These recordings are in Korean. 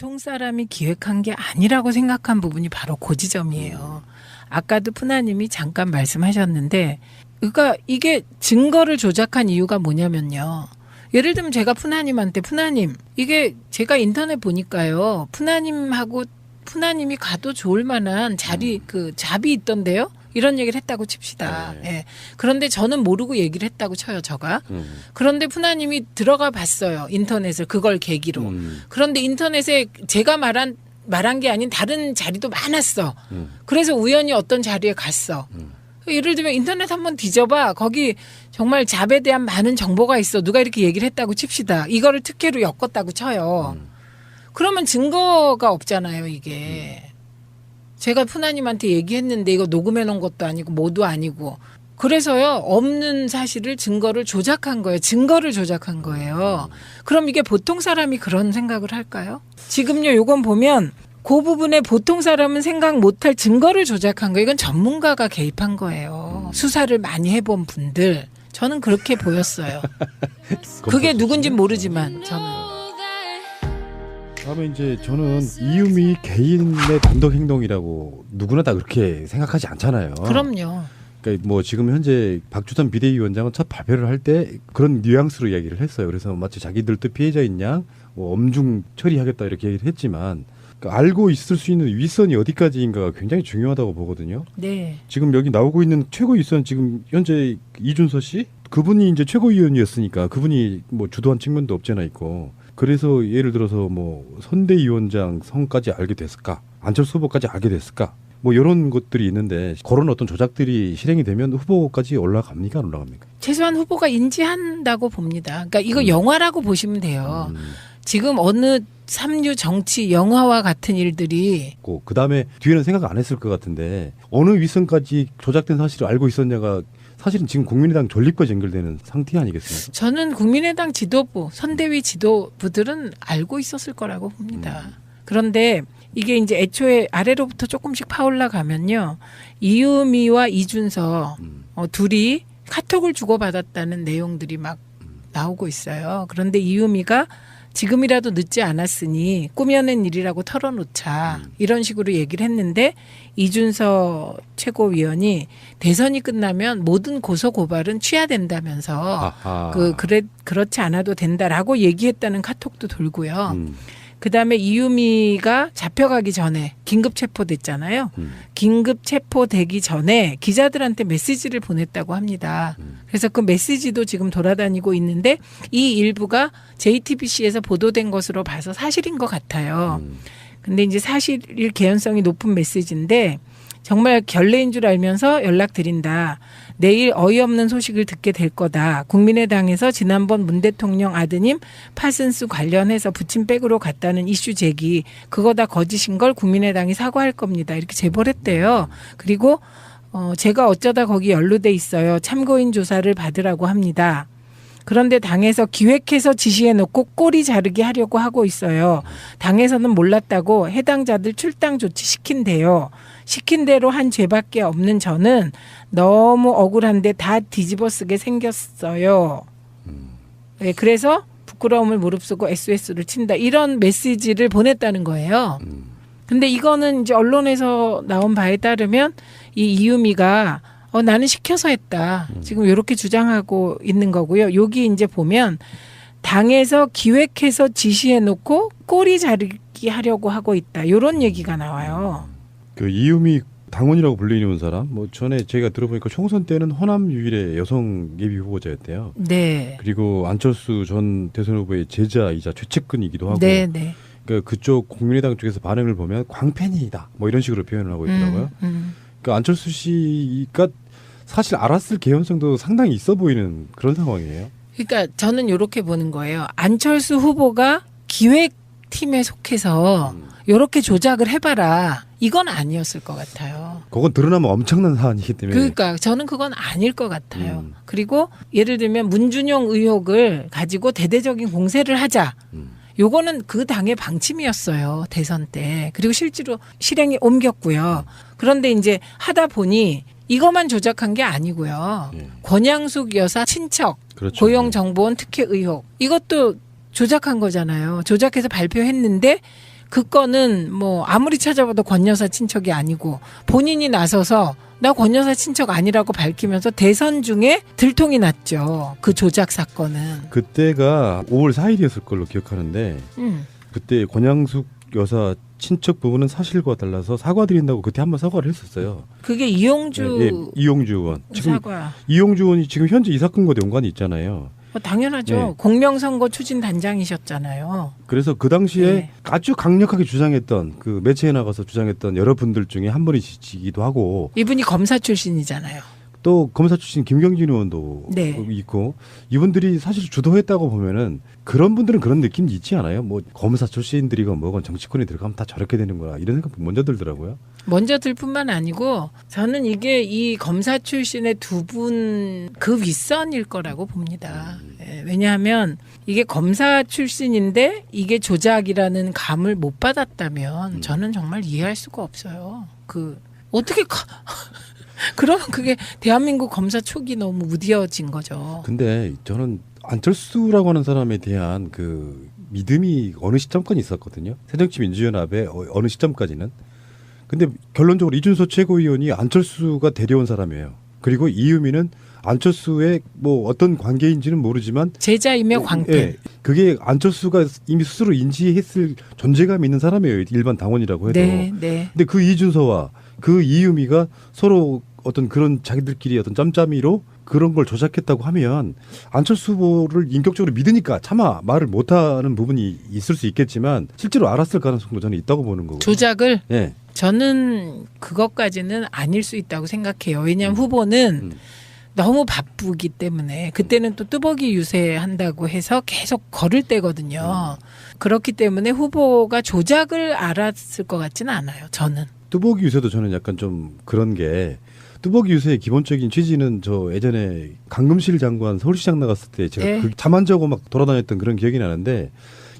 보통 사람이 기획한 게 아니라고 생각한 부분이 바로 그 지점이에요. 아까도 푸나님이 잠깐 말씀하셨는데, 그러니까 이게 증거를 조작한 이유가 뭐냐면요. 예를 들면 제가 푸나님한테 푸나님 이게 제가 인터넷 보니까요 푸나님하고 푸나님이 가도 좋을 만한 자리 그 잡이 있던데요 이런 얘기를 했다고 칩시다. 네. 예. 그런데 저는 모르고 얘기를 했다고 쳐요 저가. 음. 그런데 푸나님이 들어가 봤어요 인터넷을 그걸 계기로. 음. 그런데 인터넷에 제가 말한 말한 게 아닌 다른 자리도 많았어. 음. 그래서 우연히 어떤 자리에 갔어. 음. 예를 들면 인터넷 한번 뒤져봐. 거기 정말 잡에 대한 많은 정보가 있어. 누가 이렇게 얘기를 했다고 칩시다. 이거를 특혜로 엮었다고 쳐요. 음. 그러면 증거가 없잖아요, 이게. 제가 푸나님한테 얘기했는데 이거 녹음해 놓은 것도 아니고 뭐도 아니고. 그래서요, 없는 사실을 증거를 조작한 거예요. 증거를 조작한 거예요. 그럼 이게 보통 사람이 그런 생각을 할까요? 지금요, 요건 보면 그 부분에 보통 사람은 생각 못할 증거를 조작한 거예요. 이건 전문가가 개입한 거예요. 수사를 많이 해본 분들. 저는 그렇게 보였어요. 그게 누군진 모르지만 저는. 다음에 이제 저는 이유미 개인의 단독 행동이라고 누구나 다 그렇게 생각하지 않잖아요. 그럼요. 그러니까 뭐 지금 현재 박주선 비대위원장은 첫 발표를 할 때 그런 뉘앙스로 이야기를 했어요. 그래서 마치 자기들도 피해자인 양 뭐 엄중 처리하겠다 이렇게 얘기를 했지만 그러니까 알고 있을 수 있는 윗선이 어디까지인가가 굉장히 중요하다고 보거든요. 네. 지금 여기 나오고 있는 최고 윗선 지금 현재 이준서 씨 그분이 이제 최고위원이었으니까 그분이 뭐 주도한 측면도 없잖아 있고 그래서 예를 들어서 뭐 선대위원장 성까지 알게 됐을까 안철수 후보까지 알게 됐을까 뭐 이런 것들이 있는데 그런 어떤 조작들이 실행이 되면 후보까지 올라갑니까 안 올라갑니까? 최소한 후보가 인지한다고 봅니다. 그러니까 이거 영화라고 보시면 돼요. 음, 지금 어느 삼류 정치 영화와 같은 일들이 그 다음에 뒤에는 생각 안 했을 것 같은데 어느 윗선까지 조작된 사실을 알고 있었냐가 사실은 지금 국민의당 존립과 연결되는 상태 아니겠습니까? 저는 국민의당 지도부, 선대위 지도부들은 알고 있었을 거라고 봅니다. 음. 그런데 이게 이제 애초에 아래로부터 조금씩 파올라 가면요. 이유미와 이준서 음. 어, 둘이 카톡을 주고받았다는 내용들이 막 나오고 있어요. 그런데 이유미가 지금이라도 늦지 않았으니 꾸며낸 일이라고 털어놓자 음. 이런 식으로 얘기를 했는데 이준서 최고위원이 대선이 끝나면 모든 고소 고발은 취하된다면서 아하. 그 그래 그렇지 않아도 된다라고 얘기했다는 카톡도 돌고요. 음, 그다음에 이유미가 잡혀가기 전에 긴급 체포됐잖아요. 음. 긴급 체포되기 전에 기자들한테 메시지를 보냈다고 합니다. 음. 그래서 그 메시지도 지금 돌아다니고 있는데 이 일부가 JTBC에서 보도된 것으로 봐서 사실인 것 같아요. 음. 근데 이제 사실일 개연성이 높은 메시지인데 정말 결례인 줄 알면서 연락드린다. 내일 어이없는 소식을 듣게 될 거다. 국민의당에서 지난번 문 대통령 아드님 파슨스 관련해서 부침백으로 갔다는 이슈 제기 그거 다 거짓인 걸 국민의당이 사과할 겁니다. 이렇게 제보를 했대요. 그리고 어 제가 어쩌다 거기 연루돼 있어요. 참고인 조사를 받으라고 합니다. 그런데 당에서 기획해서 지시해 놓고 꼬리 자르기 하려고 하고 있어요. 당에서는 몰랐다고 해당자들 출당 조치 시킨대요. 시킨 대로 한 죄밖에 없는 저는 너무 억울한데 다 뒤집어 쓰게 생겼어요. 네, 그래서 부끄러움을 무릅쓰고 SOS를 친다. 이런 메시지를 보냈다는 거예요. 음. 근데 이거는 이제 언론에서 나온 바에 따르면 이 이유미가 어 나는 시켜서 했다. 지금 이렇게 주장하고 있는 거고요. 여기 이제 보면 당에서 기획해서 지시해 놓고 꼬리 자르기 하려고 하고 있다. 이런 얘기가 나와요. 그 이유미 당원이라고 불리는 사람 뭐 전에 제가 들어보니까 총선 때는 호남 유일의 여성 예비 후보자였대요. 네. 그리고 안철수 전 대선 후보의 제자이자 최측근이기도 하고 네, 네. 그 그쪽 국민의당 쪽에서 반응을 보면 광팬이다 뭐 이런 식으로 표현을 하고 있더라고요. 음, 음. 그 안철수 씨가 사실 알았을 개연성도 상당히 있어 보이는 그런 상황이에요. 그러니까 저는 이렇게 보는 거예요. 안철수 후보가 기획 팀에 속해서 음. 이렇게 조작을 해봐라. 이건 아니었을 것 같아요. 그건 드러나면 엄청난 사안이기 때문에 그러니까 저는 그건 아닐 것 같아요. 음. 그리고 예를 들면 문준용 의혹을 가지고 대대적인 공세를 하자. 음. 요거는 그 당의 방침이었어요. 대선 때. 그리고 실제로 실행에 옮겼고요. 그런데 이제 하다 보니 이것만 조작한 게 아니고요. 예. 권양숙 여사 친척 그렇죠. 고용정보원 특혜 의혹 이것도 조작한 거잖아요. 조작해서 발표했는데 그 건은 뭐 아무리 찾아봐도 권 여사 친척이 아니고 본인이 나서서 나 권 여사 친척 아니라고 밝히면서 대선 중에 들통이 났죠. 그 조작 사건은. 그때가 5월 4일이었을 걸로 기억하는데 음. 그때 권양숙 여사 친척 부분은 사실과 달라서 사과드린다고 그때 한번 사과를 했었어요. 그게 이용주 예, 예, 이용주 의원. 지금 사과. 이용주 의원이 지금 현재 이 사건과 연관이 있잖아요. 뭐 당연하죠. 네. 공명선거 추진 단장이셨잖아요. 그래서 그 당시에 네. 아주 강력하게 주장했던 그 매체에 나가서 주장했던 여러 분들 중에 한 분이시기도 하고 이분이 검사 출신이잖아요. 또 검사 출신 김경진 의원도 네. 있고 이분들이 사실 주도했다고 보면은 그런 분들은 그런 느낌 이 있지 않아요? 뭐 검사 출신들이건 뭐건 정치권에 들어가면 다 저렇게 되는 거야 이런 생각 먼저 들더라고요. 먼저 들뿐만 아니고 저는 이게 이 검사 출신의 두 분 그 윗선일 거라고 봅니다. 예, 왜냐하면 이게 검사 출신인데 이게 조작이라는 감을 못 받았다면 음. 저는 정말 이해할 수가 없어요. 그 어떻게 가- 그러면 그게 대한민국 검사 촉이 너무 무디어진 거죠. 근데 저는 안철수라고 하는 사람에 대한 그 믿음이 어느 시점까지 있었거든요. 새정치민주연합의 어- 어느 시점까지는. 근데 결론적으로 이준석 최고위원이 안철수가 데려온 사람이에요. 그리고 이유미는 안철수의 뭐 어떤 관계인지는 모르지만 제자이며 광팬. 예, 그게 안철수가 이미 스스로 인지했을 존재감 있는 사람이에요. 일반 당원이라고 해도. 네, 네. 근데 그 이준서와 그 이유미가 서로 어떤 그런 자기들끼리 어떤 짬짬이로 그런 걸 조작했다고 하면 안철수 후보를 인격적으로 믿으니까 차마 말을 못하는 부분이 있을 수 있겠지만 실제로 알았을 가능성도 저는 있다고 보는 거고. 조작을 예. 저는 그것까지는 아닐 수 있다고 생각해요. 왜냐하면 후보는 음. 너무 바쁘기 때문에 그때는 또 뚜벅이 유세한다고 해서 계속 걸을 때거든요. 그렇기 때문에 후보가 조작을 알았을 것 같지는 않아요. 저는. 뚜벅이 유세도 저는 약간 좀 그런 게 뚜벅이 유세의 기본적인 취지는 저 예전에 강금실 장관 서울시장 나갔을 때 제가 네. 그 잠안 자고 막 돌아다녔던 그런 기억이 나는데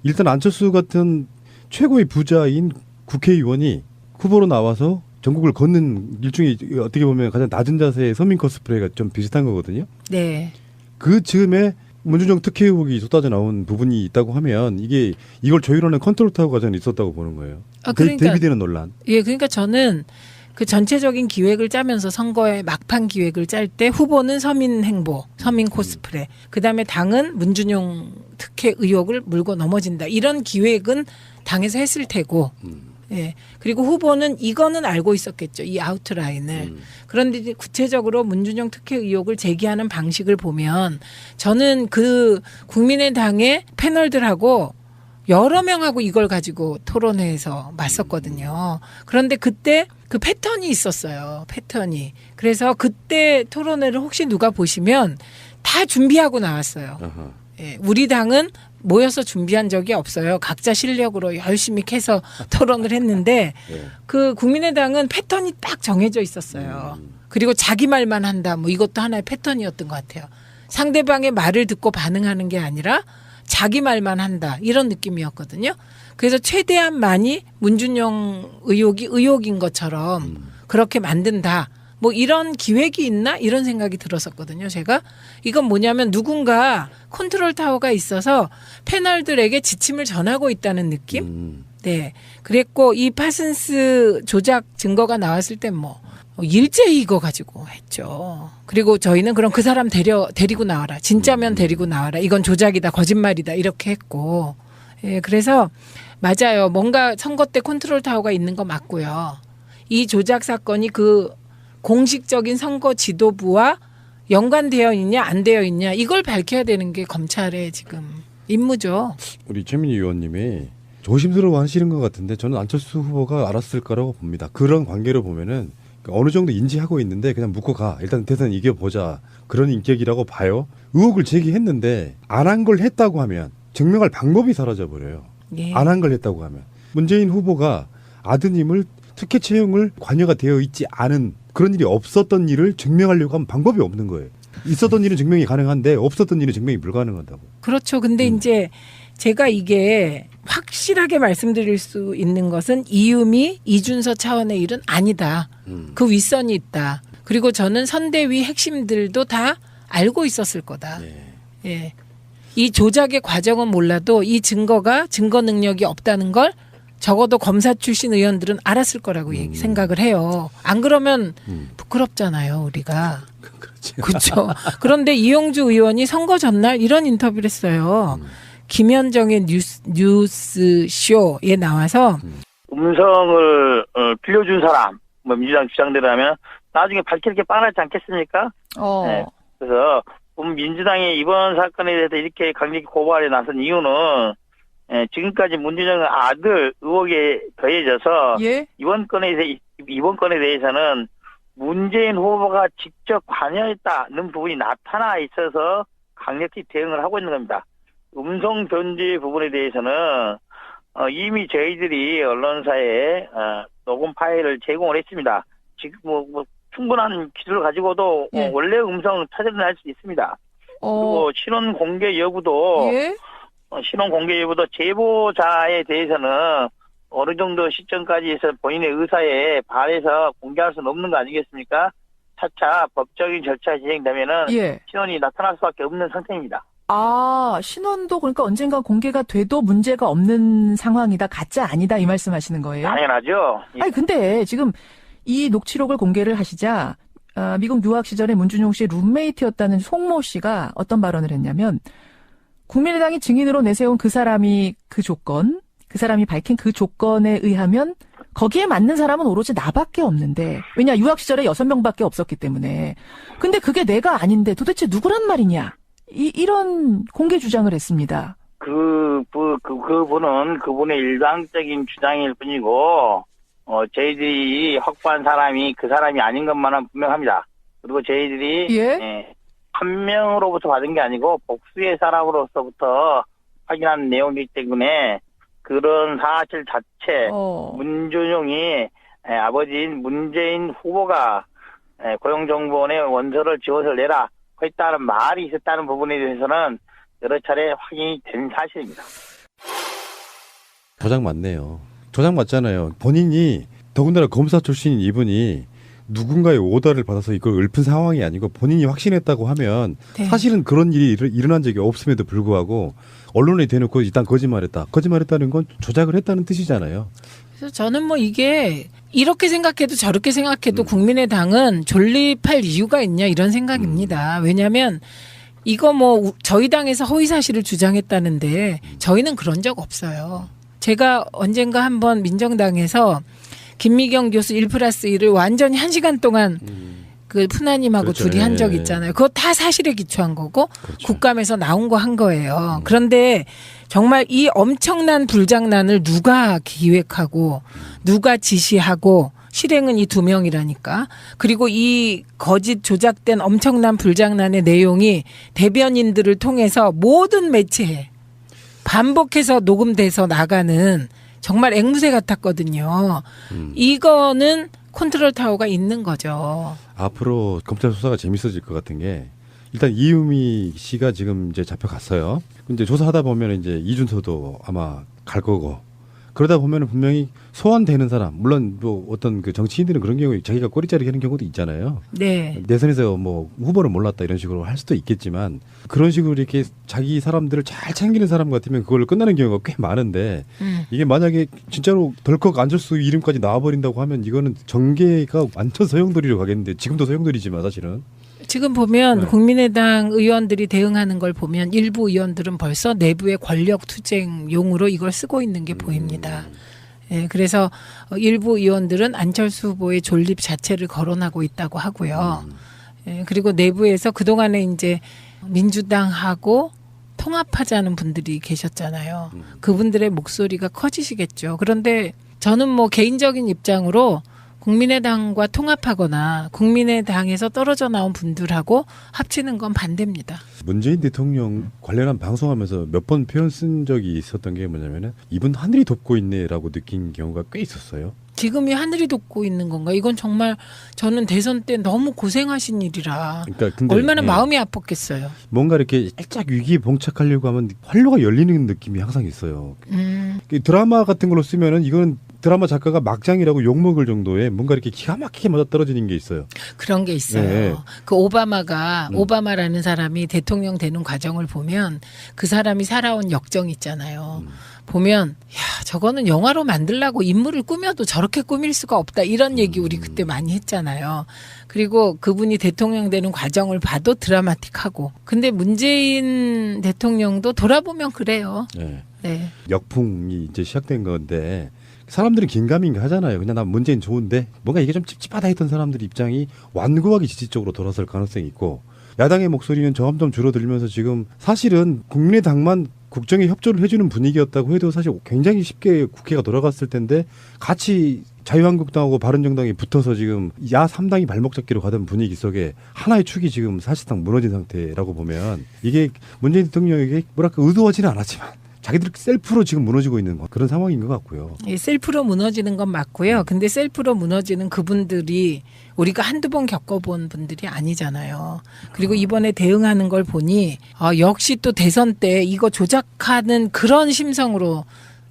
일단 안철수 같은 최고의 부자인 국회의원이 후보로 나와서 전국을 걷는 일종의 어떻게 보면 가장 낮은 자세의 서민 코스프레가 좀 비슷한 거거든요. 네. 그 즈음에 문준영 특혜 의혹이 쏟아져 나온 부분이 있다고 하면 이게 이걸 조율하는 컨트롤 타워 과정이 있었다고 보는 거예요. 아, 대- 그러니까- 대비되는 논란. 예, 그러니까 저는 그 전체적인 기획을 짜면서 선거의 막판 기획을 짤 때 후보는 서민 행보, 서민 코스프레, 그 다음에 당은 문준용 특혜 의혹을 물고 넘어진다. 이런 기획은 당에서 했을 테고, 음. 예. 그리고 후보는 이거는 알고 있었겠죠. 이 아웃라인을. 음. 그런데 이제 구체적으로 문준용 특혜 의혹을 제기하는 방식을 보면 저는 그 국민의당의 패널들하고 여러 명하고 이걸 가지고 토론회에서 맞섰거든요. 그런데 그때 그 패턴이 있었어요. 패턴이. 그래서 그때 토론회를 혹시 누가 보시면 다 준비하고 나왔어요. 아하. 예, 우리 당은 모여서 준비한 적이 없어요. 각자 실력으로 열심히 캐서 토론을 했는데 예. 그 국민의당은 패턴이 딱 정해져 있었어요. 음. 그리고 자기 말만 한다. 뭐 이것도 하나의 패턴이었던 것 같아요. 상대방의 말을 듣고 반응하는 게 아니라 자기 말만 한다. 이런 느낌이었거든요. 그래서 최대한 많이 문준영 의혹이 의혹인 것처럼 음. 그렇게 만든다. 뭐 이런 기획이 있나 이런 생각이 들었었거든요. 제가 이건 뭐냐면 누군가 컨트롤 타워가 있어서 패널들에게 지침을 전하고 있다는 느낌. 음. 네. 그랬고 이 파슨스 조작 증거가 나왔을 땐뭐 일제히 이거 가지고 했죠. 그리고 저희는 그럼 그 사람 데려 데리고 나와라. 진짜면 데리고 나와라. 이건 조작이다. 거짓말이다. 이렇게 했고. 예, 그래서 맞아요. 뭔가 선거 때 컨트롤 타워가 있는 거 맞고요. 이 조작 사건이 그 공식적인 선거 지도부와 연관되어 있냐 안 되어 있냐 이걸 밝혀야 되는 게 검찰의 지금 임무죠. 우리 최민희 의원님이 조심스러워 하시는 것 같은데 저는 안철수 후보가 알았을 거라고 봅니다. 그런 관계로 보면은 어느 정도 인지하고 있는데 그냥 묻고 가. 일단 대선 이겨보자. 그런 인격이라고 봐요. 의혹을 제기했는데 안 한 걸 했다고 하면 증명할 방법이 사라져 버려요. 예. 안한 걸 했다고 하면 문재인 후보가 아드님을 특혜 채용을 관여가 되어 있지 않은 그런 일이 없었던 일을 증명하려고 하면 방법이 없는 거예요. 있었던 일은 증명이 가능한데 없었던 일은 증명이 불가능하다고. 그렇죠. 근데 음. 이제 제가 이게 확실하게 말씀드릴 수 있는 것은 이유미, 이준서 차원의 일은 아니다. 음. 그 윗선이 있다. 그리고 저는 선대위 핵심들도 다 알고 있었을 거다. 예. 예. 이 조작의 과정은 몰라도 이 증거가 증거 능력이 없다는 걸 적어도 검사 출신 의원들은 알았을 거라고 음. 생각을 해요. 안 그러면 음. 부끄럽잖아요, 우리가. 그렇죠. 그런데 이용주 의원이 선거 전날 이런 인터뷰를 했어요. 음. 김현정의 뉴스, 뉴스 쇼에 나와서 음성을 어, 빌려준 사람, 뭐 민주당 주장대로라면 나중에 밝힐 게 뻔하지 않겠습니까? 어. 네. 그래서 보면 민주당이 이번 사건에 대해서 이렇게 강력히 고발에 나선 이유는 예, 지금까지 문재인 아들 의혹에 더해져서 예. 이번 건에 대해 이번 건에 대해서는 문재인 후보가 직접 관여했다는 부분이 나타나 있어서 강력히 대응을 하고 있는 겁니다. 음성 변제 부분에 대해서는 어, 이미 저희들이 언론사에 어, 녹음 파일을 제공을 했습니다. 지금 뭐, 뭐 충분한 기술을 가지고도 어, 예. 원래 음성 찾아낼 수 있습니다. 어. 그리고 신원 공개 여부도 예. 어, 신원 공개 여부도 제보자에 대해서는 어느 정도 시점까지 해서 본인의 의사에 반해서 공개할 수는 없는 거 아니겠습니까? 차차 법적인 절차 진행되면은 예. 신원이 나타날 수밖에 없는 상태입니다. 아, 신원도 그러니까 언젠가 공개가 돼도 문제가 없는 상황이다. 가짜 아니다. 이 말씀 하시는 거예요? 당연하죠. 예. 아니, 근데 지금 이 녹취록을 공개를 하시자, 아, 미국 유학 시절에 문준용 씨의 룸메이트였다는 송모 씨가 어떤 발언을 했냐면, 국민의당이 증인으로 내세운 그 사람이 그 조건, 그 사람이 밝힌 그 조건에 의하면 거기에 맞는 사람은 오로지 나밖에 없는데, 왜냐, 유학 시절에 여섯 명밖에 없었기 때문에. 근데 그게 내가 아닌데 도대체 누구란 말이냐? 이, 이런 공개 주장을 했습니다. 그, 그, 그, 그분은 그분의 일방적인 주장일 뿐이고, 어, 저희들이 확보한 사람이 그 사람이 아닌 것만은 분명합니다. 그리고 저희들이, 예? 예, 한 명으로부터 받은 게 아니고, 복수의 사람으로서부터 확인한 내용이기 때문에, 그런 사실 자체, 어. 문준용이 예, 아버지인 문재인 후보가 예, 고용정보원에 원서를 지원서를 내라 했다는 말이 있었다는 부분에 대해서는 여러 차례 확인이 된 사실입니다. 조작 맞네요. 조작 맞잖아요. 본인이 더군다나 검사 출신인 이분이 누군가의 오더를 받아서 이걸 읊은 상황이 아니고 본인이 확신했다고 하면 네. 사실은 그런 일이 일- 일어난 적이 없음에도 불구하고 언론에 대놓고 일단 거짓말했다. 거짓말했다는 건 조작을 했다는 뜻이잖아요. 그래서 저는 뭐 이게 이렇게 생각해도 저렇게 음. 생각해도 국민의당은 존립할 이유가 있냐 이런 생각입니다. 음. 왜냐하면 이거 뭐 우- 저희 당에서 허위 사실을 주장했다는데 저희는 그런 적 없어요. 제가 언젠가 한번 민정당에서 김미경 교수 1 플러스 1을 완전히 한 시간 동안 그 푸나님하고 그렇죠. 둘이 한적 예. 있잖아요. 그거 다 사실에 기초한 거고 그렇죠. 국감에서 나온 거한 음. 거예요. 그런데 정말 이 엄청난 불장난을 누가 기획하고 누가 지시하고 실행은 이 두 명이라니까. 그리고 이 거짓 조작된 엄청난 불장난의 내용이 대변인들을 통해서 모든 매체에 반복해서 녹음돼서 나가는 정말 앵무새 같았거든요. 음. 이거는 컨트롤 타워가 있는 거죠. 앞으로 검찰 수사가 재밌어질 것 같은 게 일단 이유미 씨가 지금 이제 잡혀갔어요. 근데 조사하다 보면 이제 이준서도 아마 갈 거고 그러다 보면 분명히 소환되는 사람 물론 뭐 어떤 그 정치인들은 그런 경우에 자기가 꼬리자리 하는 경우도 있잖아요. 네. 내선에서 뭐 후보를 몰랐다 이런 식으로 할 수도 있겠지만 그런 식으로 이렇게 자기 사람들을 잘 챙기는 사람 같으면 그걸로 끝나는 경우가 꽤 많은데 음. 이게 만약에 진짜로 덜컥 안철수 이름까지 나와버린다고 하면 이거는 정계가 완전 소용돌이로 가겠는데 지금도 소용돌이지만 사실은 지금 보면 네. 국민의당 의원들이 대응하는 걸 보면 일부 의원들은 벌써 내부의 권력 투쟁용으로 이걸 쓰고 있는 게 보입니다. 예, 그래서 어, 일부 의원들은 안철수 후보의 존립 자체를 거론하고 있다고 하고요. 예, 그리고 내부에서 그동안에 이제 민주당하고 통합하자는 분들이 계셨잖아요. 그분들의 목소리가 커지시겠죠. 그런데 저는 뭐 개인적인 입장으로 국민의당과 통합하거나 국민의당에서 떨어져 나온 분들하고 합치는 건 반대입니다. 문재인 대통령 관련한 방송하면서 몇 번 표현 쓴 적이 있었던 게 뭐냐면은 이분 하늘이 돕고 있네라고 느낀 경우가 꽤 있었어요. 지금이 하늘이 돕고 있는 건가? 이건 정말 저는 대선 때 너무 고생하신 일이라 그러니까 근데 얼마나 예, 마음이 아팠겠어요. 뭔가 이렇게 살짝 위기에 봉착하려고 하면 활로가 열리는 느낌이 항상 있어요. 음, 그 드라마 같은 걸로 쓰면은 이거는 드라마 작가가 막장이라고 욕먹을 정도의 뭔가 이렇게 기가 막히게 맞아 떨어지는 게 있어요. 그런 게 있어요. 네. 그 오바마가 음. 오바마라는 사람이 대통령 되는 과정을 보면 그 사람이 살아온 역정 있잖아요. 음. 보면 야 저거는 영화로 만들라고 인물을 꾸며도 저렇게 꾸밀 수가 없다 이런 얘기 우리 음. 그때 많이 했잖아요. 그리고 그분이 대통령 되는 과정을 봐도 드라마틱하고 근데 문재인 대통령도 돌아보면 그래요. 예. 네. 역풍이 이제 시작된 건데 사람들은 긴가민가 하잖아요. 그냥 난 문재인 좋은데 뭔가 이게 좀 찝찝하다 했던 사람들 입장이 완고하게 지지적으로 돌아설 가능성이 있고 야당의 목소리는 점점 줄어들면서 지금 사실은 국민의당만 국정에 협조를 해주는 분위기였다고 해도 사실 굉장히 쉽게 국회가 돌아갔을 텐데 같이 자유한국당하고 바른정당이 붙어서 지금 야 3당이 발목 잡기로 가던 분위기 속에 하나의 축이 지금 사실상 무너진 상태라고 보면 이게 문재인 대통령에게 뭐랄까 의도하지는 않았지만 자기들 셀프로 지금 무너지고 있는 그런 상황인 것 같고요. 이 셀프로 무너지는 건 음. 맞고요. 근데 셀프로 무너지는 그분들이 우리가 한두 번 겪어본 분들이 아니잖아요. 그리고 이번에 대응하는 걸 보니 아, 역시 또 대선 때 이거 조작하는 그런 심성으로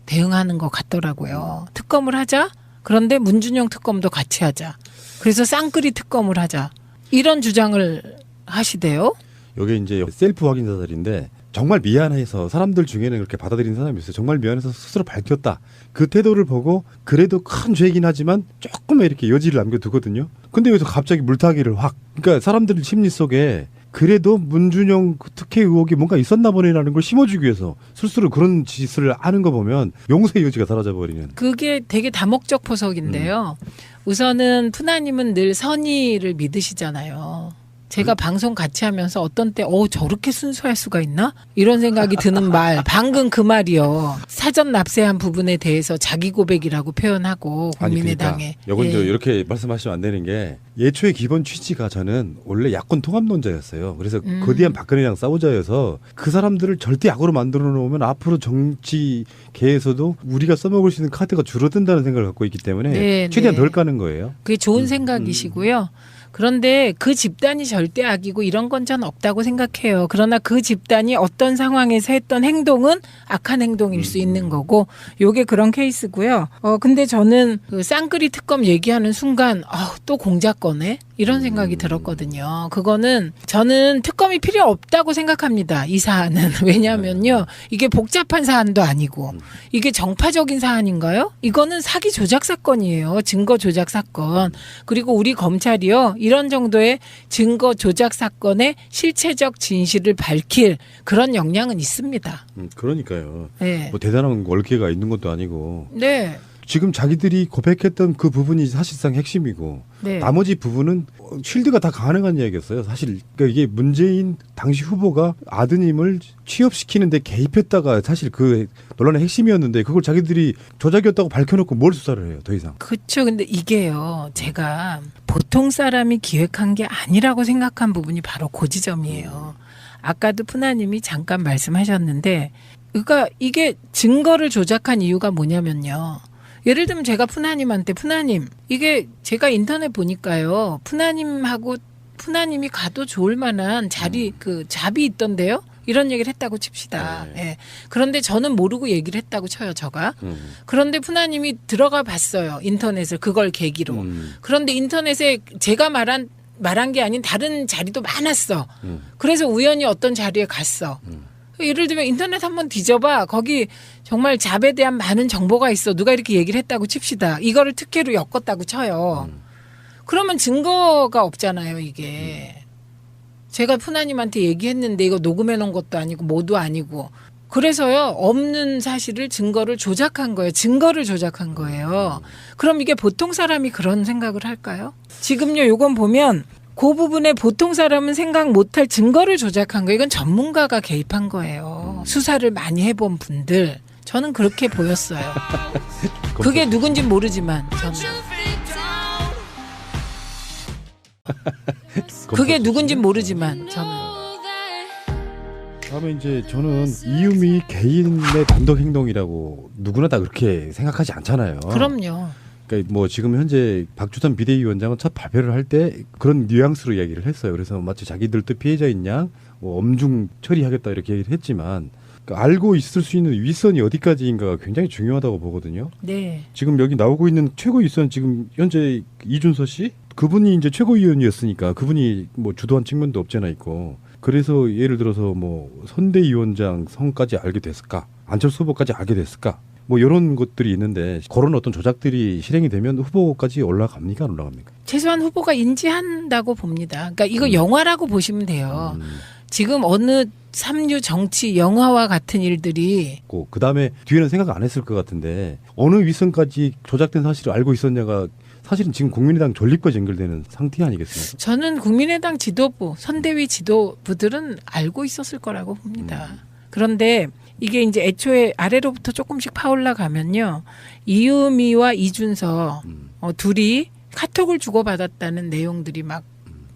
대응하는 것 같더라고요. 특검을 하자. 그런데 문준용 특검도 같이 하자. 그래서 쌍끌이 특검을 하자. 이런 주장을 하시대요. 이게 이제 셀프 확인 사살인데 정말 미안해서 사람들 중에는 그렇게 받아들이는 사람이 있어요. 정말 미안해서 스스로 밝혔다. 그 태도를 보고 그래도 큰 죄이긴 하지만 조금의 이렇게 여지를 남겨두거든요. 근데 여기서 갑자기 물타기를 확. 그러니까 사람들 심리 속에 그래도 문준영 그 특혜 의혹이 뭔가 있었나 보네라는 걸 심어주기 위해서 스스로 그런 짓을 하는 거 보면 용서의 여지가 사라져 버리는. 그게 되게 다목적 포석인데요. 우선은 푸나님은 늘 선의를 믿으시잖아요. 제가 방송 같이 하면서 어떤 때, 어, 저렇게 순수할 수가 있나? 이런 생각이 드는 말, 방금 그 말이요. 사전 납세한 부분에 대해서 자기 고백이라고 표현하고, 국민의당에. 이건 예. 저 이렇게 말씀하시면 안 되는 게 예초의 기본 취지가 저는 원래 야권 통합론자였어요. 그래서 음. 거대한 박근혜랑 싸우자여서 그 사람들을 절대 약으로 만들어 놓으면 앞으로 정치계에서도 우리가 써먹을 수 있는 카드가 줄어든다는 생각을 갖고 있기 때문에 네, 최대한 네. 덜 까는 거예요. 그게 좋은 생각이시고요. 그런데 그 집단이 절대 악이고 이런 건 전 없다고 생각해요. 그러나 그 집단이 어떤 상황에서 했던 행동은 악한 행동일 수 있는 거고 요게 그런 케이스고요. 어 근데 저는 그 쌍끌이 특검 얘기하는 순간 아, 또 공작 거네. 이런 생각이 들었거든요. 그거는 저는 특검이 필요 없다고 생각합니다. 이 사안은. 왜냐면요. 이게 복잡한 사안도 아니고 이게 정파적인 사안인가요? 이거는 사기 조작 사건이에요. 증거 조작 사건. 그리고 우리 검찰이요. 이런 정도의 증거 조작 사건의 실체적 진실을 밝힐 그런 역량은 있습니다. 음, 그러니까요. 네. 뭐 대단한 월계가 있는 것도 아니고 네. 지금 자기들이 고백했던 그 부분이 사실상 핵심이고 네. 나머지 부분은 쉴드가 다 가능한 이야기였어요. 사실 그러니까 이게 문재인 당시 후보가 아드님을 취업시키는데 개입했다가 사실 그 논란의 핵심이었는데 그걸 자기들이 조작이었다고 밝혀놓고 뭘 수사를 해요? 더 이상. 그렇죠. 근데 이게요. 제가 보통 사람이 기획한 게 아니라고 생각한 부분이 바로 그 지점이에요. 아까도 푸나님이 잠깐 말씀하셨는데 그러니까 이게 증거를 조작한 이유가 뭐냐면요. 예를 들면 제가 푸나님한테 푸나님 이게 제가 인터넷 보니까요. 푸나님하고 푸나님이 가도 좋을 만한 자리 그 잡이 있던데요. 이런 얘기를 했다고 칩시다. 네. 예. 그런데 저는 모르고 얘기를 했다고 쳐요, 저가. 음. 그런데 푸나님이 들어가 봤어요. 인터넷을 그걸 계기로. 음. 그런데 인터넷에 제가 말한 말한 게 아닌 다른 자리도 많았어. 음. 그래서 우연히 어떤 자리에 갔어. 음. 예를 들면 인터넷 한번 뒤져봐. 거기 정말 잡에 대한 많은 정보가 있어. 누가 이렇게 얘기를 했다고 칩시다. 이거를 특혜로 엮었다고 쳐요. 음. 그러면 증거가 없잖아요, 이게. 제가 푸나님한테 얘기했는데 이거 녹음해 놓은 것도 아니고 뭐도 아니고. 그래서요, 없는 사실을 증거를 조작한 거예요. 증거를 조작한 거예요. 그럼 이게 보통 사람이 그런 생각을 할까요? 지금요, 요건 보면 그 부분에 보통 사람은 생각 못할 증거를 조작한 거 이건 전문가가 개입한 거예요. 수사를 많이 해본 분들. 저는 그렇게 보였어요. 그게 누군지 모르지만 저는. 그게 누군지 모르지만 저는. 다음에 이제 저는 이유미 개인의 단독 행동이라고 누구나 다 그렇게 생각하지 않잖아요. 그럼요. 그러니까 뭐 지금 현재 박주선 비대위원장은 첫 발표를 할 때 그런 뉘앙스로 이야기를 했어요. 그래서 마치 자기들도 피해자인 양 뭐 엄중 처리하겠다 이렇게 얘기를 했지만 그러니까 알고 있을 수 있는 윗선이 어디까지인가가 굉장히 중요하다고 보거든요. 네. 지금 여기 나오고 있는 최고 윗선 지금 현재 이준서 씨 그분이 이제 최고위원이었으니까 그분이 뭐 주도한 측면도 없잖아 있고 그래서 예를 들어서 뭐 선대위원장 성까지 알게 됐을까 안철수 후보까지 알게 됐을까 뭐 이런 것들이 있는데 그런 어떤 조작들이 실행이 되면 후보까지 올라갑니까 안 올라갑니까? 최소한 후보가 인지한다고 봅니다. 그러니까 이거 영화라고 보시면 돼요. 음, 지금 어느 삼류 정치 영화와 같은 일들이 그 다음에 뒤에는 생각 안 했을 것 같은데 어느 윗선까지 조작된 사실을 알고 있었냐가 사실은 지금 국민의당 존립과 연결되는 상태 아니겠습니까? 저는 국민의당 지도부, 선대위 지도부들은 알고 있었을 거라고 봅니다. 그런데 이게 이제 애초에 아래로부터 조금씩 파올라 가면요. 이유미와 이준서 음. 어, 둘이 카톡을 주고받았다는 내용들이 막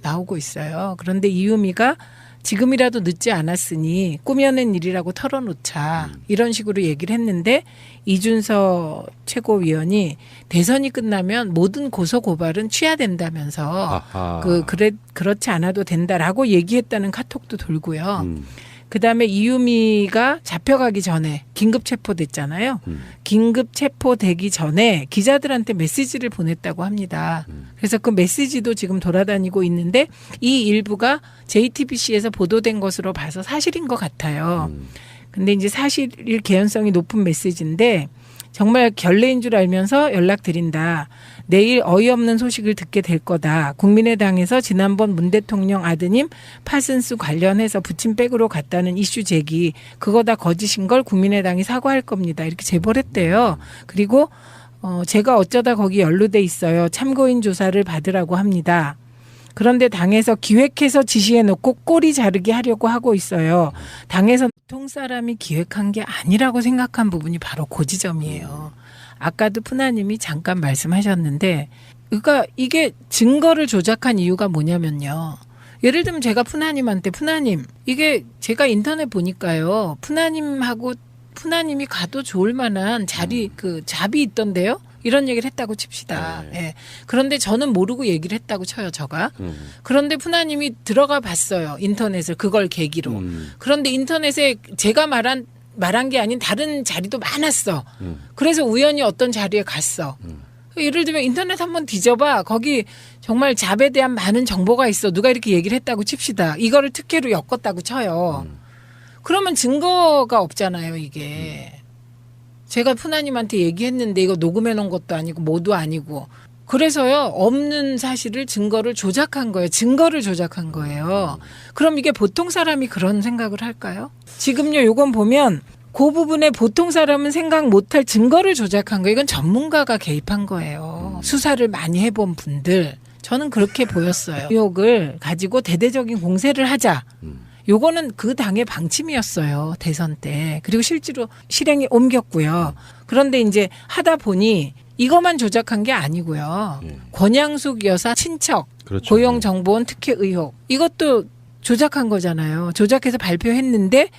나오고 있어요. 그런데 이유미가 지금이라도 늦지 않았으니 꾸며낸 일이라고 털어놓자 이런 식으로 얘기를 했는데 이준서 최고위원이 대선이 끝나면 모든 고소 고발은 취하된다면서 아하. 그 그래 그렇지 않아도 된다라고 얘기했다는 카톡도 돌고요. 음, 그다음에 이유미가 잡혀가기 전에 긴급 체포됐잖아요. 음. 긴급 체포되기 전에 기자들한테 메시지를 보냈다고 합니다. 음. 그래서 그 메시지도 지금 돌아다니고 있는데 이 일부가 JTBC에서 보도된 것으로 봐서 사실인 것 같아요. 음. 근데 이제 사실일 개연성이 높은 메시지인데 정말 결례인 줄 알면서 연락드린다. 내일 어이없는 소식을 듣게 될 거다. 국민의당에서 지난번 문 대통령 아드님 파슨스 관련해서 부침백으로 갔다는 이슈 제기 그거 다 거짓인 걸 국민의당이 사과할 겁니다. 이렇게 제보를 했대요. 그리고 어 제가 어쩌다 거기 연루돼 있어요. 참고인 조사를 받으라고 합니다. 그런데 당에서 기획해서 지시해 놓고 꼬리 자르기 하려고 하고 있어요. 당에서 보통 사람이 기획한 게 아니라고 생각한 부분이 바로 그 지점이에요. 아까도 푸나님이 잠깐 말씀하셨는데, 그러니까 이게 증거를 조작한 이유가 뭐냐면요. 예를 들면 제가 푸나님한테 푸나님 이게 제가 인터넷 보니까요 푸나님하고 푸나님이 가도 좋을 만한 자리 그 잡이 있던데요 이런 얘기를 했다고 칩시다. 네. 예. 그런데 저는 모르고 얘기를 했다고 쳐요 저가. 음. 그런데 푸나님이 들어가 봤어요 인터넷을 그걸 계기로. 음. 그런데 인터넷에 제가 말한 말한 게 아닌 다른 자리도 많았어. 음. 그래서 우연히 어떤 자리에 갔어. 음. 예를 들면 인터넷 한번 뒤져봐. 거기 정말 잡에 대한 많은 정보가 있어. 누가 이렇게 얘기를 했다고 칩시다. 이거를 특혜로 엮었다고 쳐요. 음. 그러면 증거가 없잖아요, 이게. 제가 푸나님한테 얘기했는데 이거 녹음해 놓은 것도 아니고 뭐도 아니고. 그래서요, 없는 사실을 증거를 조작한 거예요. 증거를 조작한 거예요. 그럼 이게 보통 사람이 그런 생각을 할까요? 지금요, 요건 보면 그 부분에 보통 사람은 생각 못할 증거를 조작한 거 이건 전문가가 개입한 거예요. 수사를 많이 해본 분들. 저는 그렇게 보였어요. 의혹을 가지고 대대적인 공세를 하자. 음. 요거는 그 당의 방침이었어요. 대선 때. 그리고 실제로 실행에 옮겼고요. 그런데 이제 하다 보니 이것만 조작한 게 아니고요. 예. 권양숙 여사 친척 그렇죠. 고용정보원 특혜 의혹 이것도 조작한 거잖아요. 조작해서 발표했는데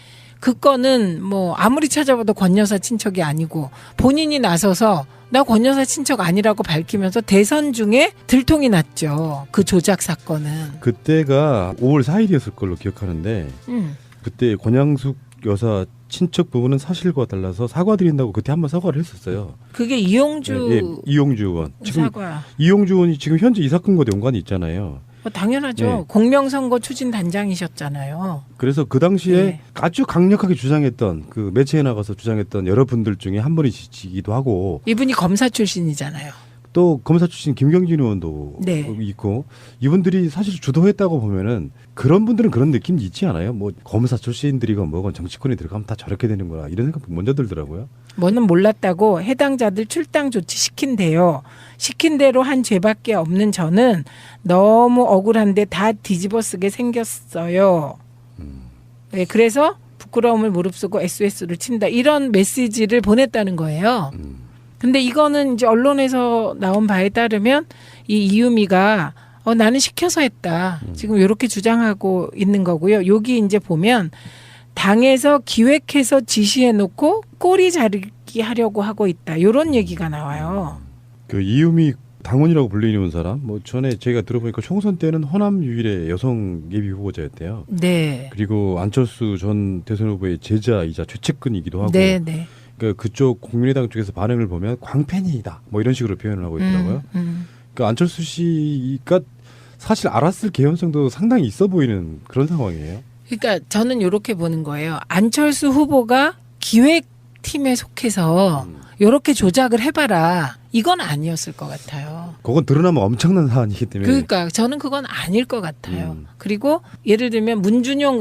그 건은 뭐 아무리 찾아봐도 권 여사 친척이 아니고 본인이 나서서 나권 여사 친척 아니라고 밝히면서 대선 중에 들통이 났죠. 그 조작 사건은. 그때가 5월 4일이었을 걸로 기억하는데 음. 그때 권양숙 여사 친척 부분은 사실과 달라서 사과드린다고 그때 한번 사과를 했었어요. 그게 이용주 예, 예, 이용주 의원. 지금 사과. 이용주 의원이 지금 현재 이 사건과 연관이 있잖아요. 뭐 당연하죠. 네. 공명선거 추진 단장이셨잖아요. 그래서 그 당시에 네. 아주 강력하게 주장했던 그 매체에 나가서 주장했던 여러분들 중에 한 분이시기도 하고 이분이 검사 출신이잖아요. 또 검사 출신 김경진 의원도 네. 있고 이분들이 사실 주도했다고 보면은 그런 분들은 그런 느낌 있지 않아요? 뭐 검사 출신들이건 뭐건 정치권에 들어가면 다 저렇게 되는구나 이런 생각 먼저 들더라고요. 뭐는 몰랐다고 해당자들 출당 조치 시킨대요. 시킨 대로 한 죄밖에 없는 저는 너무 억울한데 다 뒤집어 쓰게 생겼어요. 네, 그래서 부끄러움을 무릅쓰고 SOS를 친다. 이런 메시지를 보냈다는 거예요. 음. 근데 이거는 이제 언론에서 나온 바에 따르면 이 이유미가 어 나는 시켜서 했다. 지금 이렇게 주장하고 있는 거고요. 여기 이제 보면 당에서 기획해서 지시해 놓고 꼬리 자르기 하려고 하고 있다. 요런 얘기가 나와요. 그 이유미 당원이라고 불리는 사람, 뭐 전에 제가 들어보니까 총선 때는 호남 유일의 여성 예비 후보자였대요. 네. 그리고 안철수 전 대선 후보의 제자이자 최측근이기도 하고, 네, 네. 그 그쪽 국민의당 쪽에서 반응을 보면 광팬이다, 뭐 이런 식으로 표현을 하고 있더라고요. 음, 음. 그 안철수 씨가 사실 알았을 개연성도 상당히 있어 보이는 그런 상황이에요. 그러니까 저는 이렇게 보는 거예요. 안철수 후보가 기획팀에 속해서 음. 이렇게 조작을 해봐라. 이건 아니었을 것 같아요. 그건 드러나면 엄청난 사안이기 때문에. 그러니까 저는 그건 아닐 것 같아요. 음. 그리고 예를 들면 문준용 의